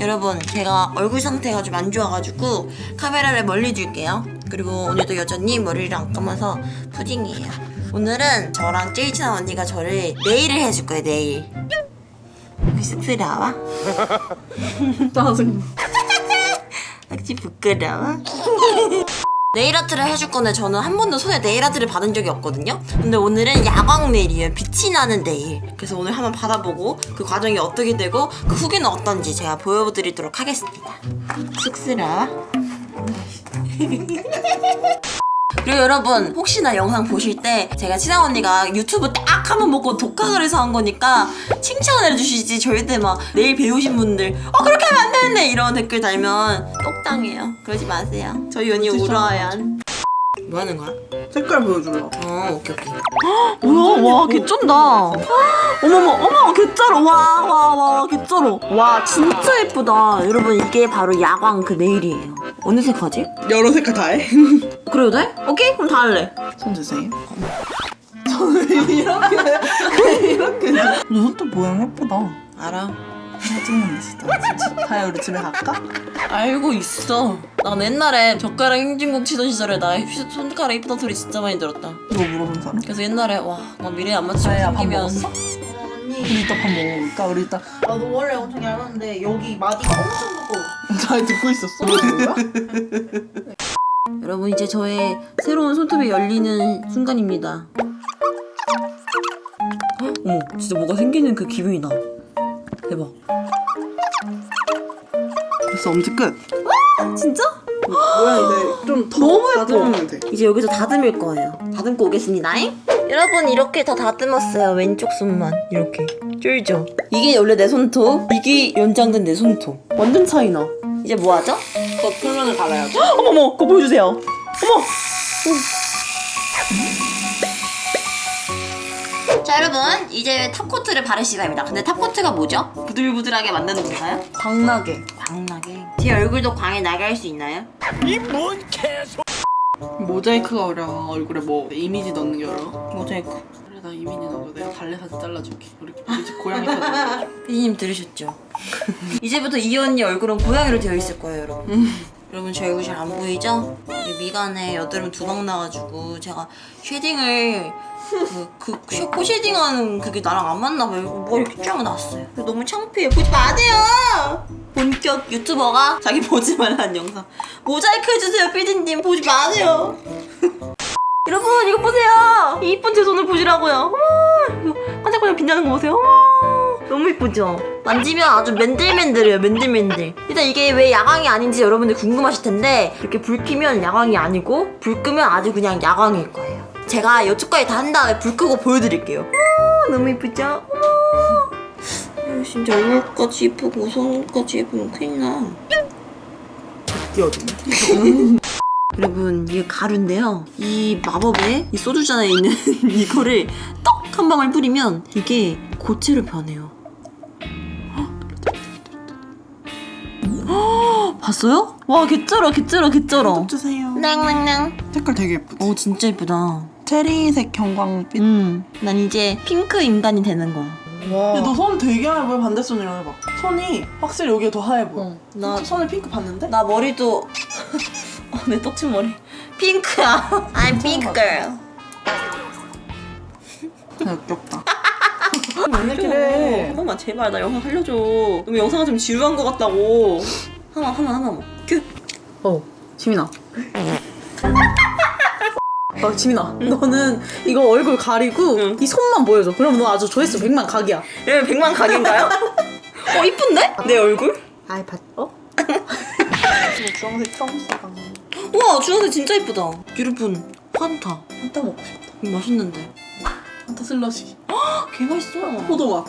여러분 제가 얼굴 상태가 좀 안 좋아가지고 카메라를 멀리 둘게요 그리고 오늘도 여전히 머리를 안 감아서 푸딩이에요 오늘은 저랑 제일 친한 언니가 저를 네일을 해줄 거예요 네일 쑥스러워? 짜증나. 혹시 부끄러워? 네일 아트를 해줄 건데 저는 한 번도 손에 네일 아트를 받은 적이 없거든요. 근데 오늘은 야광 네일이에요. 빛이 나는 네일. 그래서 오늘 한번 받아보고 그 과정이 어떻게 되고 그 후기는 어떤지 제가 보여드리도록 하겠습니다. 쑥스러워. 그리고 여러분 혹시나 영상 보실 때 제가 친한 언니가 유튜브 딱 한 번 먹고 독학을 해서 한 거니까 칭찬을 해주시지 절대 막 내일 배우신 분들 어 그렇게 하면 안 되는데! 이런 댓글 달면 똑당해요. 그러지 마세요. 저희 언니 울어요 뭐 하는 거야? 색깔 보여줄라. 어 오케이 오케이. 뭐야? 와 개쩐다. 어머머 어머 개쩔어 와와와 개쩔어 와 진짜 예쁘다. 여러분 이게 바로 야광 그 네일이에요 어느 색 하지? 여러 색깔 다 해. 그래도 돼? 오케이 그럼 다 할래 손 주세요. 저는 이렇게 이렇게. 너 손톱 모양 예쁘다. 알아 사진은 진짜. 다야 우리 집에 갈까? 알고 있어. 난 옛날에 젓가락 행진곡 치던 시절에 나 휘- 손가락 이쁘다 소리 진짜 많이 들었다. 이거 물어본 사람? 그래서 옛날에 와, 막 미래 안 맞추고 다야 밥 생기면 먹었어? 우리 이따 밥 먹어볼까? 우리 이따 나도 원래 엄청 얇았는데 여기 마디가 엄청 두꺼워. 잘 듣고 있었어? 여러분 이제 저의 새로운 손톱이 열리는 순간입니다. 헉, 어머, 진짜 뭐가 생기는 그 기분이 나. 대박. 됐어 엄지 끝. 진짜? 뭐야 이제 좀더 너무 예뻐. 다듬으면 돼. 이제 여기서 다듬을 거예요. 다듬고 오겠습니다. 여러분 이렇게 다 다듬었어요. 왼쪽 손만 이렇게 쫄죠. 이게 원래 내 손톱, 이게 연장된 내 손톱. 완전 차이나. 이제 뭐 하죠? 더 표면을 갈아야죠. 어머머, 그거 보여주세요. 어머. 자 여러분 이제 탑코트를 바를 시간입니다. 근데 탑코트가 뭐죠? 부들부들하게 만드는 건가요? 광나게. 광나게. 제 얼굴도 광에 나게 할 수 있나요? 모자이크가 어려워. 얼굴에 뭐 이미지 넣는 게 어려워. 모자이크. 그래 나 이미지 넣어. 내가 달래 사진 잘라줄게. 우리 우리 집 고양이 사진. 피디님 들으셨죠? 이제부터 이 언니 얼굴은 고양이로 되어 있을 거예요, 여러분. 여러분 제 얼굴 잘 안 보이죠? 이 미간에 여드름 두방 나가지고 제가 쉐딩을 그, 그 쉐- 코 쉐딩하는 그게 나랑 안 맞나 봐요. 뭐 이렇게 쫙 나왔어요. 너무 창피해. 보지 마세요. 본격 유튜버가 자기 보지 말라는 영상. 모자이크 해주세요, 피디님. 보지 마세요. 여러분 이거 보세요. 이 이쁜 제 손을 보시라고요. 어머, 이거 반짝반짝 빛나는 거 보세요. 너무 이쁘죠? 만지면 아주 맨들맨들해요. 맨들맨들. 일단 이게 왜 야광이 아닌지 여러분들 궁금하실 텐데 이렇게 불 켜면 야광이 아니고 불 끄면 아주 그냥 야광일 거예요. 제가 이쪽까지 다 한 다음에 불 끄고 보여드릴게요. 너무 이쁘죠? 진짜 얼굴까지 예쁘고 손까지 예쁘면 큰일 나. 끼어드네. 여러분 이게 가루인데요 이 마법의 이 소주잔에 있는 이거를 떡 한 방울 뿌리면 이게 고체로 변해요 헉, 봤어요? 와 개쩔어 개쩔어 개쩔어 주세요. 낭낭낭 색깔 되게 예쁘지. 오 진짜 예쁘다 체리색 형광빛. 음 난 이제 핑크 인간이 되는 거야 근데 너 손 되게 하얘 보여. 반대손이랑 해봐. 손이 확실히 여기가 더 하얘 보여. 어, 나- 나 손을 핑크 봤는데? 나 머리도 어, 내 떡친 머리 핑크야 I'm pink girl 역겹다. 왜 이래? 한 번만 제발 나 영상 살려줘. 너무 영상이 좀 지루한 것 같다고. 하나 하나 하나만. 큐. 어, 지민아. 어, 지민아. 너는 이거 얼굴 가리고 응. 이 손만 보여줘. 그럼 너 아주 조회수 100만 각이야. 여기 백만 각인가요? 어 이쁜데? 내 얼굴? 아이, 봤, 어? 주황색 처음 써봐. 우와 주황색 진짜 이쁘다. 여러분 환타. 한타 먹고 싶다. 이거 맛있는데. 한타 슬러시. 개 맛있어. 포도맛.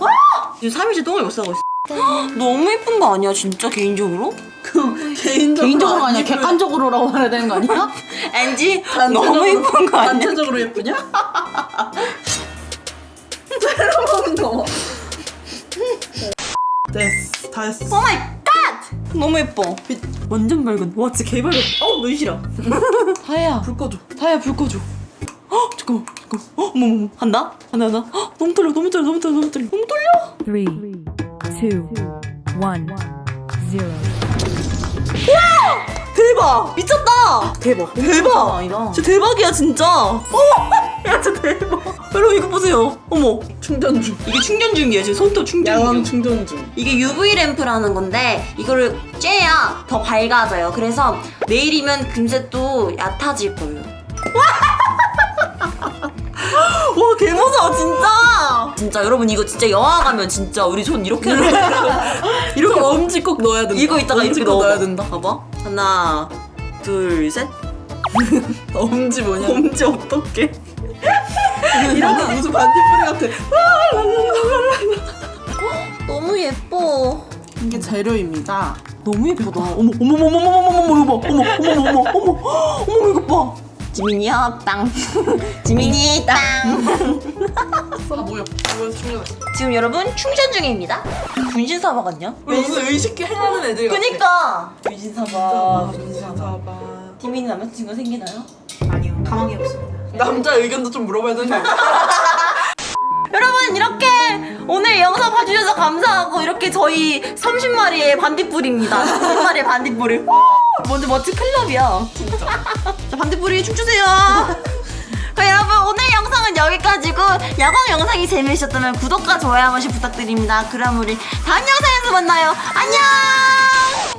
지금 3일째 똥을 못 싸고 있어. 너무 예쁜 거 아니야 진짜 개인적으로? 그 개인적으로, 개인적으로가 아니라 예쁘- 객관적으로라고 말해야 되는 거 아니야? 엔지 너무 예쁜 거 아니야? 단체적으로 예쁘냐? 새로 먹는 거 봐. 됐어. 다 했어. 오 마이 갓! 너무 예뻐. 빛 완전 밝은. 와 진짜 개 밝아. 어우 눈시려. 다혜야, 불 꺼줘. 다혜야 불 꺼줘. 어 잠깐만 잠깐만. 어 어머 어머 한다 한다 한다. 헉, 너무 떨려 너무 떨려 너무 떨려 너무 떨려 너무 떨려. three, two, one, zero. 대박! 미쳤다! 대박. 대박! 아니다. 진짜 대박이야 진짜. 어! 야 진짜 대박. 여러분 이거 보세요. 어머. 충전 중. 이게 충전 중이에요. 지금 손톱 충전 야광 중. 충전 중. 이게 UV 램프라는 건데 이거를 쬐야 더 밝아져요. 그래서 내일이면 금세 또 얕아질 거예요. 와 개무서워 진짜. 진짜 여러분 이거 진짜 영화 가면 진짜 우리 손 이렇게 이렇게 엄지 꼭 넣어야 된다. 이거 이따가 엄지 이렇게 꼭 넣어 넣어야 된다. 봐봐. 하나, 둘, 셋. 엄지 뭐냐? 엄지 어떡해? 이렇게 무슨 반딧불이 같아. 너무 예뻐. 이게 재료입니다. 너무 예쁘다. 어머 어머 어머 어머 어머 어머 봐. 어머 어머 어머 어머 어머 어머 이거 봐. 지민이야 땅. 지민이 땅. 아 뭐야? 이거 충전. 지금 여러분 충전 중입니다. 분신 사바 같냐? 우리 무슨 의식기 하려는 애들 같아. 그니까. 분신 사바. 봐봐. 지민이 남자친구 생기나요? 아니요 가망이 없습니다. 남자 의견도 좀 물어봐야 되는 거 아니야? 여러분 이렇게 오늘 영상 봐주셔서 감사하고 이렇게 저희 30마리의 반딧불입니다. 30마리의 반딧불을. 후, 먼저 멋진 클럽이야. 진짜. 자 반딧불이 춤추세요. 그럼 여러분 오늘 영상은 여기까지고 야광 영상이 재미있었다면 구독과 좋아요 한 번씩 부탁드립니다. 그럼 우리 다음 영상에서 만나요. 안녕.